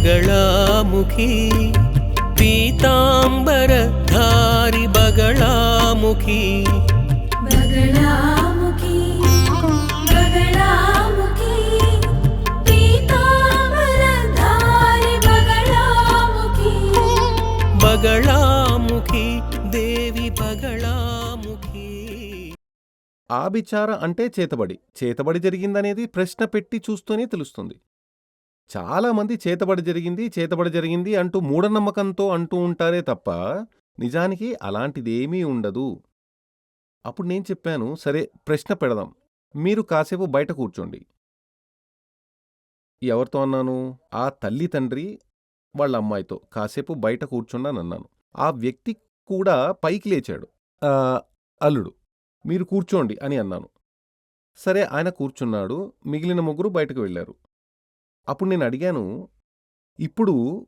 బగళాముఖి బగళాముఖి పీతాంబరధారి బగళాముఖి. బగళాముఖి బగళాముఖి పీతాంబరధారి బగళాముఖి. బగళాముఖి దేవి బగళాముఖి. ఆభిచార అంటే చేతబడి. చేతబడి జరిగిందనేది ప్రశ్న పెట్టి చూస్తూనే తెలుస్తుంది. చాలామంది చేతబడి జరిగింది చేతబడి జరిగింది అంటూ మూఢనమ్మకంతో అంటూ ఉంటారే తప్ప నిజానికి అలాంటిదేమీ ఉండదు. అప్పుడు నేను చెప్పాను సరే ప్రశ్న పెడదాం. మీరు కాసేపు బయట కూర్చోండి. ఎవరితో అన్నాను? ఆ తల్లి తండ్రి వాళ్ళ అమ్మాయితో. కాసేపు బయట కూర్చుండనన్నాను ఆ వ్యక్తి కూడా పైకి లేచాడు. అల్లుడు మీరు కూర్చోండి అని అన్నాను. సరే ఆయన కూర్చున్నాడు. మిగిలిన ముగ్గురు బయటకు వెళ్ళారు. అప్పుడు నేను అడిగాను ఇప్పుడు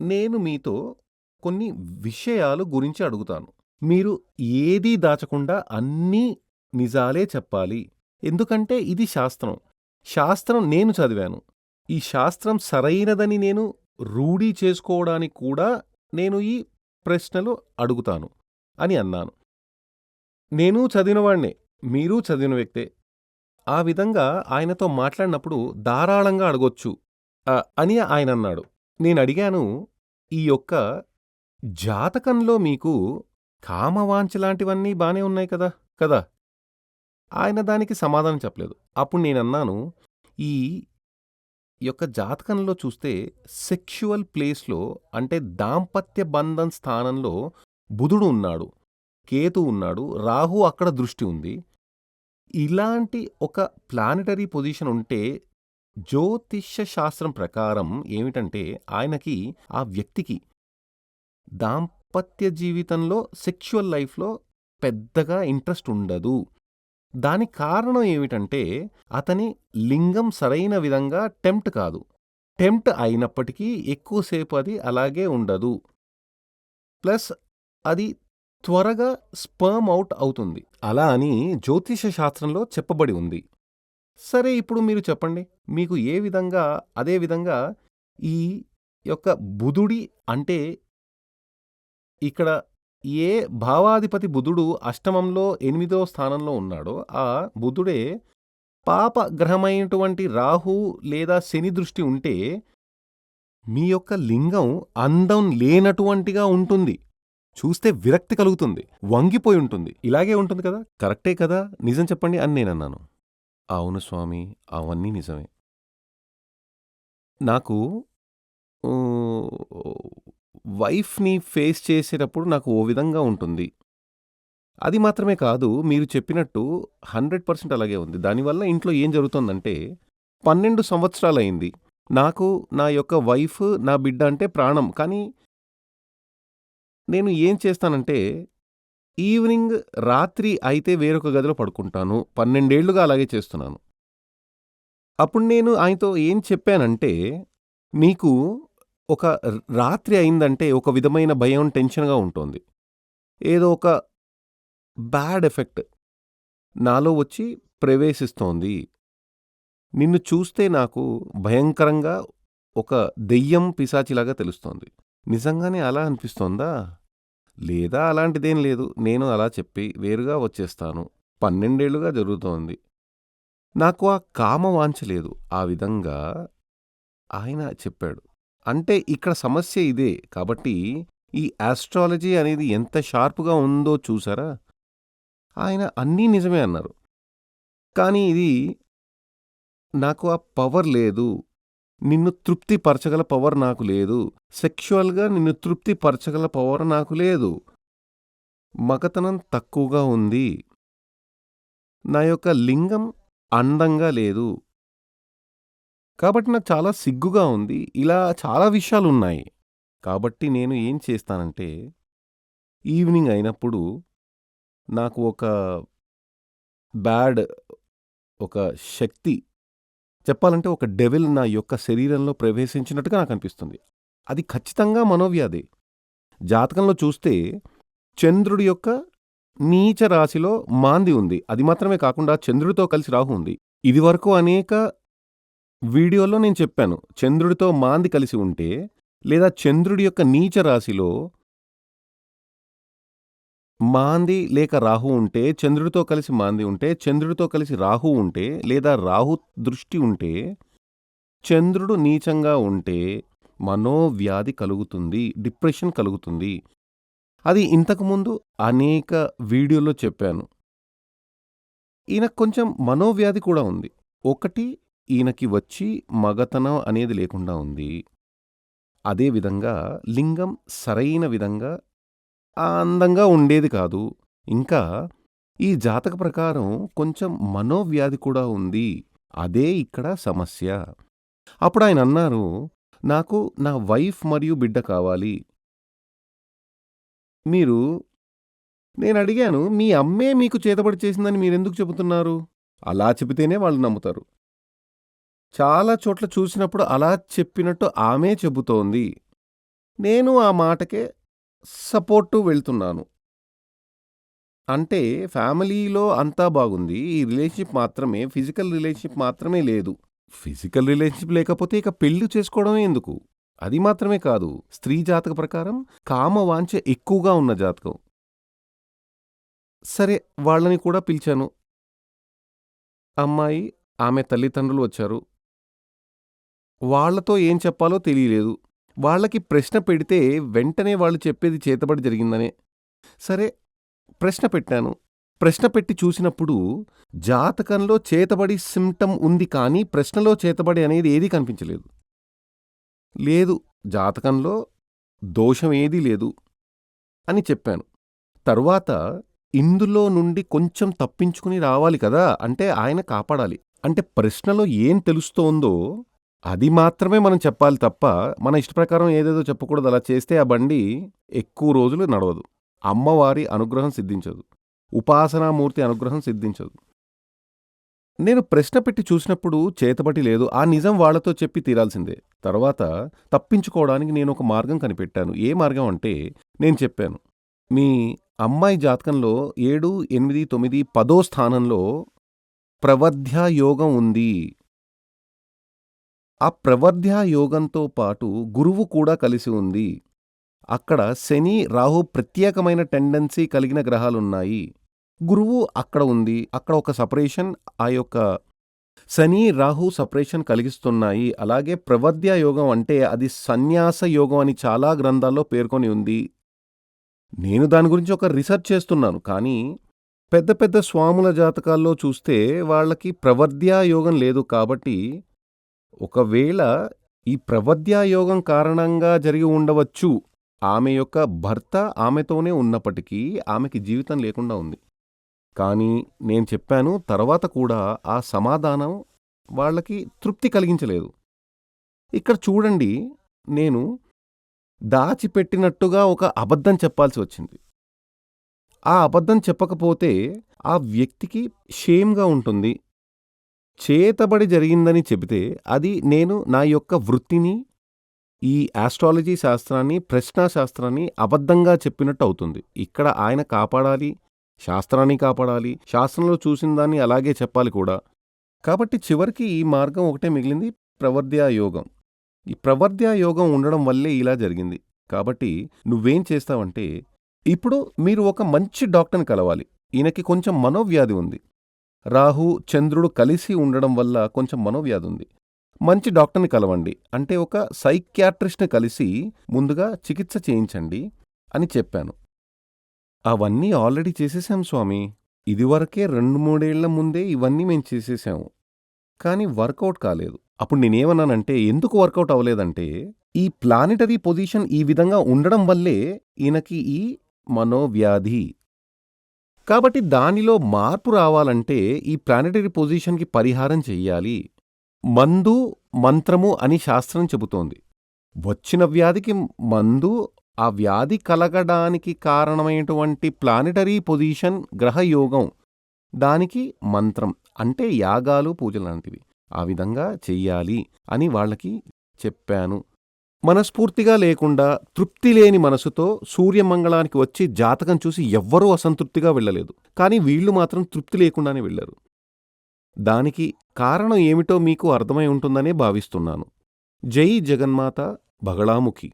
నేను మీతో కొన్ని విషయాలు గురించి అడుగుతాను. మీరు ఏదీ దాచకుండా అన్నీ నిజాలే చెప్పాలి. ఎందుకంటే ఇది శాస్త్రం. శాస్త్రం నేను చదివాను. ఈ శాస్త్రం సరైనదని నేను రూఢీ చేసుకోవడానికి కూడా నేను ఈ ప్రశ్నలు అడుగుతాను అని అన్నాను. నేను చదివినవాణ్ణే మీరు చదివిన వ్యక్తే. ఆ విధంగా ఆయనతో మాట్లాడినప్పుడు ధారాళంగా అడగొచ్చు ఆ, అని ఆయన అన్నాడు నేను అడిగాను ఈ యొక్క జాతకంలో మీకు కామవాంఛలాంటివన్నీ బానే ఉన్నాయి కదా కదా? ఆయన దానికి సమాధానం చెప్పలేదు. అప్పుడు నేనన్నాను ఈ యొక్క జాతకంలో చూస్తే సెక్షువల్ ప్లేస్లో అంటే దాంపత్య బంధం స్థానంలో బుధుడు ఉన్నాడు కేతు ఉన్నాడు రాహు అక్కడ దృష్టి ఉంది ఇలాంటి ఒక ప్లానెటరీ పొజిషన్ ఉంటే జ్యోతిష్య శాస్త్రం ప్రకారం ఏమిటంటే ఆయనకి ఆ వ్యక్తికి దాంపత్య జీవితంలో సెక్షువల్ లైఫ్లో పెద్దగా ఇంట్రెస్ట్ ఉండదు. దానికి కారణం ఏమిటంటే అతని లింగం సరైన విధంగా టెంప్ట్ కాదు. టెంప్ట్ అయినప్పటికీ ఎక్కువసేపు అది అలాగే ఉండదు. ప్లస్ అది త్వరగా స్పర్మ్ అవుట్ అవుతుంది. అలా అని జ్యోతిష శాస్త్రంలో చెప్పబడి ఉంది. సరే ఇప్పుడు మీరు చెప్పండి. మీకు ఏ విధంగా అదే విధంగా ఈ యొక్క బుధుడి అంటే ఇక్కడ ఏ భావాధిపతి బుధుడు అష్టమంలో ఎనిమిదో స్థానంలో ఉన్నాడో ఆ బుధుడే పాప గ్రహమైనటువంటి రాహు లేదా శని దృష్టి ఉంటే మీ యొక్క లింగం అందం లేనటువంటిగా ఉంటుంది. చూస్తే విరక్తి కలుగుతుంది. వంగిపోయి ఉంటుంది. ఇలాగే ఉంటుంది కదా? కరెక్టే కదా? నిజం చెప్పండి అని నేనన్నాను. అవును స్వామి అవన్నీ నిజమే. నాకు వైఫ్ని ఫేస్ చేసేటప్పుడు నాకు ఓ విధంగా ఉంటుంది. అది మాత్రమే కాదు మీరు చెప్పినట్టు హండ్రెడ్ పర్సెంట్ అలాగే ఉంది. దానివల్ల ఇంట్లో ఏం జరుగుతుందంటే పన్నెండు సంవత్సరాలైంది. నాకు నా యొక్క వైఫ్ నా బిడ్డ అంటే ప్రాణం. కానీ నేను ఏం చేస్తానంటే ఈవినింగ్ రాత్రి అయితే వేరొక గదిలో పడుకుంటాను. పన్నెండేళ్ళుగా అలాగే చేస్తున్నాను. అప్పుడు నేను ఆయనతో ఏం చెప్పానంటే నీకు ఒక రాత్రి అయిందంటే ఒక విధమైన భయం టెన్షన్గా ఉంటుంది. ఏదో ఒక బ్యాడ్ ఎఫెక్ట్ నాలో వచ్చి ప్రవేశిస్తోంది. నిన్ను చూస్తే నాకు భయంకరంగా ఒక దెయ్యం పిశాచిలాగా తెలుస్తోంది. నిజంగానే అలా అనిపిస్తోందా? లేదా అలాంటిదేం లేదు నేను అలా చెప్పి వేరుగా వచ్చేస్తాను. పన్నెండేళ్ళుగా జరుగుతోంది. నాకు ఆ కామ వాంఛ లేదు. ఆ విధంగా ఆయన చెప్పాడు. అంటే ఇక్కడ సమస్య ఇదే. కాబట్టి ఈ ఆస్ట్రాలజీ అనేది ఎంత షార్ప్గా ఉందో చూసారా? ఆయన అన్నీ నిజమే అన్నారు. కానీ ఇది నాకు ఆ పవర్ లేదు. నిన్ను తృప్తిపరచగల పవర్ నాకు లేదు. సెక్షువల్గా నిన్ను తృప్తిపరచగల పవర్ నాకు లేదు. మగతనం తక్కువగా ఉంది. నా యొక్క లింగం అందంగా లేదు. కాబట్టి నాకు చాలా సిగ్గుగా ఉంది. ఇలా చాలా విషయాలు ఉన్నాయి కాబట్టి నేను ఏం చేస్తానంటే ఈవినింగ్ అయినప్పుడు నాకు ఒక బ్యాడ్ ఒక శక్తి చెప్పాలంటే ఒక డెవిల్ నా యొక్క శరీరంలో ప్రవేశించినట్టుగా నాకు అనిపిస్తుంది అది ఖచ్చితంగా మనోవ్యాధి. జాతకంలో చూస్తే చంద్రుడి యొక్క నీచ రాశిలో మాంది ఉంది. అది మాత్రమే కాకుండా చంద్రుడితో కలిసి రాహు ఉంది. ఇదివరకు అనేక వీడియోలో నేను చెప్పాను. చంద్రుడితో మాంది కలిసి ఉంటే లేదా చంద్రుడి యొక్క నీచ రాశిలో మాంది లేక రాహు ఉంటే చంద్రుడితో కలిసి మాంది ఉంటే చంద్రుడితో కలిసి రాహు ఉంటే లేదా రాహు దృష్టి ఉంటే చంద్రుడు నీచంగా ఉంటే మనోవ్యాధి కలుగుతుంది డిప్రెషన్ కలుగుతుంది. అది ఇంతకుముందు అనేక వీడియోలో చెప్పాను. ఈయనకు కొంచెం మనోవ్యాధి కూడా ఉంది. ఒకటి ఈయనకి వచ్చి మగతనం అనేది లేకుండా ఉంది. అదేవిధంగా లింగం సరైన విధంగా అందంగా ఉండేది కాదు. ఇంకా ఈ జాతక ప్రకారం కొంచెం మనోవ్యాధి కూడా ఉంది. అదే ఇక్కడ సమస్య. అప్పుడు ఆయన అన్నారు నాకు నా వైఫ్ మరియు బిడ్డ కావాలి. మీరు నేను అడిగాను మీ అమ్మే మీకు చేతబడి చేసిందని మీరెందుకు చెబుతున్నారు? అలా చెబితేనే వాళ్ళు నమ్ముతారు. చాలా చోట్ల చూసినప్పుడు అలా చెప్పినట్టు ఆమె చెబుతోంది. నేను ఆ మాటకే సపోర్టు వెళ్తున్నాను. అంటే ఫ్యామిలీలో అంతా బాగుంది. ఈ రిలేషన్షిప్ మాత్రమే ఫిజికల్ రిలేషన్షిప్ మాత్రమే లేదు. ఫిజికల్ రిలేషన్షిప్ లేకపోతే ఇక పెళ్ళి చేసుకోవడమే ఎందుకు? అది మాత్రమే కాదు. స్త్రీ జాతక ప్రకారం కామవాంఛ ఎక్కువగా ఉన్న జాతకం. సరే వాళ్ళని కూడా పిలిచాను. అమ్మాయి ఆమె తల్లిదండ్రులు వచ్చారు. వాళ్ళతో ఏం చెప్పాలో తెలియలేదు. వాళ్ళకి ప్రశ్న పెడితే వెంటనే వాళ్ళు చెప్పేది చేతబడి జరిగిందనే. సరే ప్రశ్న పెట్టాను. ప్రశ్న పెట్టి చూసినప్పుడు జాతకంలో చేతబడి సిమ్టమ్ ఉంది కానీ ప్రశ్నలో చేతబడి అనేది ఏదీ కనిపించలేదు. లేదు జాతకంలో దోషం ఏదీ లేదు అని చెప్పాను. తరువాత ఇందులో నుండి కొంచెం తప్పించుకుని రావాలి కదా అంటే ఆయన కాపాడాలి. అంటే ప్రశ్నలో ఏం తెలుస్తోందో అది మాత్రమే మనం చెప్పాలి తప్ప మన ఇష్టప్రకారం ఏదేదో చెప్పకూడదు. అలా చేస్తే ఆ బండి ఎక్కువ రోజులు నడవదు. అమ్మవారి అనుగ్రహం సిద్ధించదు. ఉపాసనామూర్తి అనుగ్రహం సిద్ధించదు. నేను ప్రశ్న పెట్టి చూసినప్పుడు చేతబడి లేదు. ఆ నిజం వాళ్ళతో చెప్పి తీరాల్సిందే. తర్వాత తప్పించుకోవడానికి నేను ఒక మార్గం కనిపెట్టాను. ఏ మార్గం అంటే నేను చెప్పాను. మీ అమ్మాయి జాతకంలో ఏడు ఎనిమిది తొమ్మిది పదో స్థానంలో ప్రవర్ధ్యా యోగం ఉంది. ఆ ప్రవర్ధ్యా యోగంతో పాటు గురువు కూడా కలిసి ఉంది. అక్కడ శని రాహు ప్రత్యేకమైన టెండెన్సీ కలిగిన గ్రహాలున్నాయి. గురువు అక్కడ ఉంది. అక్కడ ఒక సపరేషన్ ఆ యొక్క శని రాహు సపరేషన్ కలిగిస్తున్నాయి. అలాగే ప్రవర్ధ్యా యోగం అంటే అది సన్యాస యోగం అని చాలా గ్రంథాల్లో పేర్కొని ఉంది. నేను దాని గురించి ఒక రీసెర్చ్ చేస్తున్నాను. కానీ పెద్ద పెద్ద స్వాముల జాతకాల్లో చూస్తే వాళ్ళకి ప్రవర్ధ్యా యోగం లేదు కాబట్టి ఒకవేళ ఈ ప్రవద్యాయోగం కారణంగా జరిగి ఉండవచ్చు. ఆమె యొక్క భర్త ఆమెతోనే ఉన్నప్పటికీ ఆమెకి జీవితం లేకుండా ఉంది. కానీ నేను చెప్పాను తర్వాత కూడా ఆ సమాధానం వాళ్ళకి తృప్తి కలిగించలేదు. ఇక్కడ చూడండి నేను దాచిపెట్టినట్టుగా ఒక అబద్ధం చెప్పాల్సి వచ్చింది. ఆ అబద్ధం చెప్పకపోతే ఆ వ్యక్తికి షేమ్గా ఉంటుంది. చేతబడి జరిగిందని చెబితే అది నేను నా యొక్క వృత్తిని ఈ ఆస్ట్రాలజీ శాస్త్రాన్ని ప్రశ్నా శాస్త్రాన్ని అబద్ధంగా చెప్పినట్టు అవుతుంది. ఇక్కడ ఆయన కాపాడాలి శాస్త్రాన్ని కాపాడాలి శాస్త్రంలో చూసిన దాన్ని అలాగే చెప్పాలి కూడా. కాబట్టి చివరికి ఈ మార్గం ఒకటే మిగిలింది ప్రవర్ధ్యా యోగం. ఈ ప్రవర్ధ్యా యోగం ఉండడం వల్లే ఇలా జరిగింది. కాబట్టి నువ్వేం చేస్తావంటే ఇప్పుడు మీరు ఒక మంచి డాక్టర్ని కలవాలి. ఈయనకి కొంచెం మనోవ్యాధి ఉంది. రాహు చంద్రుడు కలిసి ఉండడం వల్ల కొంచెం మనోవ్యాధి ఉంది మంచి డాక్టర్ని కలవండి. అంటే ఒక సైక్యాట్రిస్ట్ని కలిసి ముందుగా చికిత్స చేయించండి అని చెప్పాను. అవన్నీ ఆల్రెడీ చేసేశాం స్వామి. ఇదివరకే రెండు మూడేళ్ళ ముందే ఇవన్నీ మేం చేసేసాము. కానీ వర్కౌట్ కాలేదు. అప్పుడు నేనేమన్నానంటే ఎందుకు వర్కౌట్ అవ్వలేదంటే ఈ ప్లానిటరీ పొజిషన్ ఈ విధంగా ఉండడం వల్లే ఈయనకి ఈ మనోవ్యాధి కాబట్టి దానిలో మార్పు రావాలంటే ఈ ప్లానిటరీ పొజిషన్కి పరిహారం చెయ్యాలి. మందు మంత్రము అని శాస్త్రం చెబుతోంది. వచ్చిన వ్యాధికి మందు ఆ వ్యాధి కలగడానికి కారణమైనటువంటి ప్లానెటరీ పొజిషన్ గ్రహయోగం దానికి మంత్రం అంటే యాగాలు పూజలు లాంటివి. ఆ విధంగా చెయ్యాలి అని వాళ్ళకి చెప్పాను. మనస్ఫూర్తిగా లేకుండా తృప్తి లేని మనసుతో సూర్యమంగళానికి వచ్చి జాతకం చూసి ఎవ్వరూ అసంతృప్తిగా వెళ్ళలేదు. కానీ వీళ్ళు మాత్రం తృప్తి లేకుండానే వెళ్ళారు. దానికి కారణం ఏమిటో మీకు అర్థమై ఉంటుందనే భావిస్తున్నాను. జై జగన్మాత బగళాముఖి.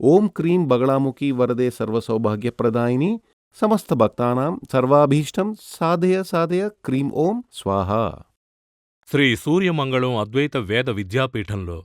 ఓం క్రీం బగళాముఖి వరదే సర్వసౌభాగ్యప్రదాయిని. సమస్త భక్తానాం సర్వాభీష్టం. సాధయ సాధయ క్రీం ఓం స్వాహా. శ్రీ సూర్యమంగళం అద్వైత వేద విద్యాపీఠంలో